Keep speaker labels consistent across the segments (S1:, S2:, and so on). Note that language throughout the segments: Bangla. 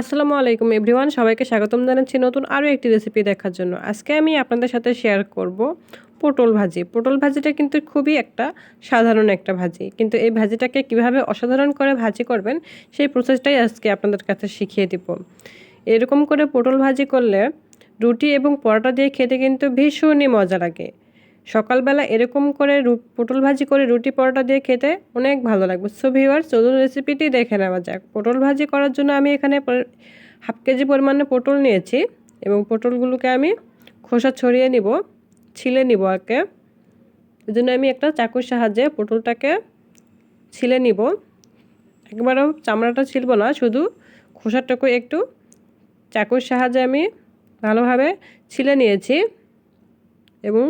S1: আসসালামু আলাইকুম এভরিওয়ান, সবাইকে স্বাগতম জানাচ্ছি নতুন আরও একটি রেসিপি দেখার জন্য। আজকে আমি আপনাদের সাথে শেয়ার করব পটল ভাজি। পটল ভাজিটা কিন্তু খুবই একটা সাধারণ একটা ভাজি। কিন্তু এই ভাজিটাকে কীভাবে অসাধারণ করে ভাজি করবেন, সেই প্রসেসটাই আজকে আপনাদের কাছে শিখিয়ে দিব। এরকম করে পটল ভাজি করলে রুটি এবং পরোটা দিয়ে খেতে কিন্তু ভীষণই মজা লাগে। সকালবেলা এরকম করে পটল ভাজি করে রুটি পরোটা দিয়ে খেতে অনেক ভালো লাগবে। সো ভিউয়ার চলুন রেসিপিটি দেখে নেওয়া যাক। পটল ভাজি করার জন্য আমি এখানে হাফ কেজি পরিমাণে পটল নিয়েছি এবং পটলগুলোকে আমি খোসা ছড়িয়ে নিব, ছিলে নিব আগে। এই জন্য আমি একটা চাকুর সাহায্যে পটলটাকে ছিলে নিব। একবারও চামড়াটা ছিলব না, শুধু খোসাটাকে একটু চাকুর সাহায্যে আমি ভালোভাবে ছিলে নিয়েছি এবং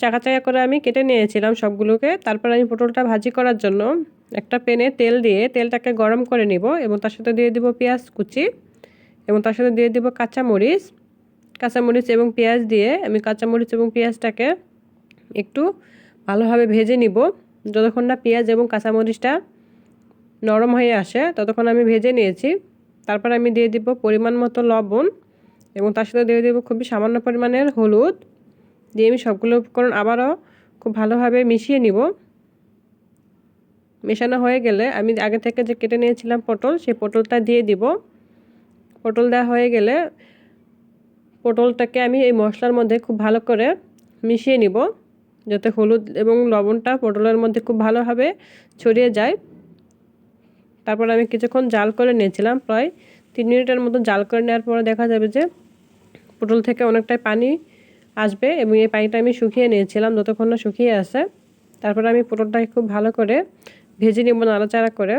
S1: চাকা চাকা করে আমি কেটে নিয়েছিলাম সবগুলোকে। তারপর আমি পটলটা ভাজি করার জন্য একটা প্যানে তেল দিয়ে তেলটাকে গরম করে নিব এবং তার সাথে দিয়ে দিব পেঁয়াজ কুচি এবং তার সাথে দিয়ে দিব কাঁচামরিচ। কাঁচামরিচ এবং পেঁয়াজ দিয়ে আমি কাঁচামরিচ এবং পেঁয়াজটাকে একটু ভালোভাবে ভেজে নিব। যতক্ষণ না পেঁয়াজ এবং কাঁচামরিচটা নরম হয়ে আসে, ততক্ষণ আমি ভেজে নিয়েছি। তারপর আমি দিয়ে দিব পরিমাণ মতো লবণ এবং তার সাথে দিয়ে দেবো খুবই সামান্য পরিমাণের হলুদ। দিয়ে আমি সবগুলো উপকরণ আবারও খুব ভালোভাবে মিশিয়ে নিব। মেশানো হয়ে গেলে আমি আগে থেকে যে কেটে নিয়েছিলাম পটল, সেই পটলটা দিয়ে দিব। পটল দেওয়া হয়ে গেলে পটলটাকে আমি এই মশলার মধ্যে খুব ভালো করে মিশিয়ে নিব, যাতে হলুদ এবং লবণটা পটলের মধ্যে খুব ভালোভাবে ছড়িয়ে যায়। তারপর আমি কিছুক্ষণ জাল করে নিয়েছিলাম, প্রায় তিন মিনিটের মতো জাল করে নেওয়ার পরে দেখা যাবে যে পটল থেকে অনেকটাই পানি আসবে এবং এই পানিটা আমি শুকিয়ে নিয়েছিলাম, যতক্ষণ না শুকিয়ে আসে তারপরে আমি পটলটাকে খুব ভালো করে ভেজে নেব নাড়াচাড়া করে।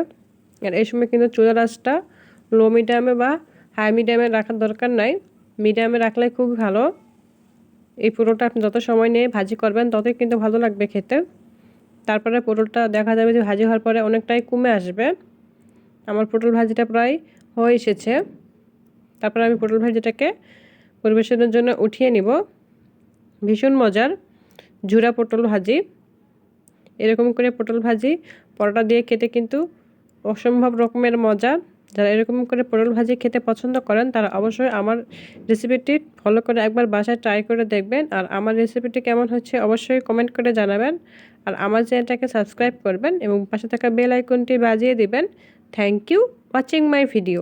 S1: আর এই সময় কিন্তু চুলার আঁচটা লো মিডিয়ামে বা হাই মিডিয়ামে রাখার দরকার নাই। মিডিয়ামে রাখলে খুব ভালো। এই পটলটা আপনি যত সময় নিয়ে ভাজি করবেন, ততই কিন্তু ভালো লাগবে খেতে। তারপরে পটলটা দেখা যাবে যে ভাজি হওয়ার পরে অনেকটাই কমে আসবে। আমার পটল ভাজিটা প্রায় হয়ে এসেছে। তারপরে আমি পটল ভাজিটাকে পরিবেশনের জন্য উঠিয়ে নিব। ভীষণ মজার। ঝুরা পটল ভাজি, এরকম করে পটল ভাজি, পরোটা দিয়ে খেতে কিন্তু অসম্ভব রকমের মজা। যারা এরকম করে পটল ভাজি খেতে পছন্দ করেন, তারা অবশ্যই আমার রেসিপিটি ফলো করে একবার বাসায় ট্রাই করে দেখবেন। আর আমার রেসিপিটি কেমন হচ্ছে অবশ্যই কমেন্ট করে জানাবেন। আর আমার চ্যানেলটাকে সাবস্ক্রাইব করবেন এবং পাশে থাকা বেল আইকনটি বাজিয়ে দিবেন। Thank you watching my video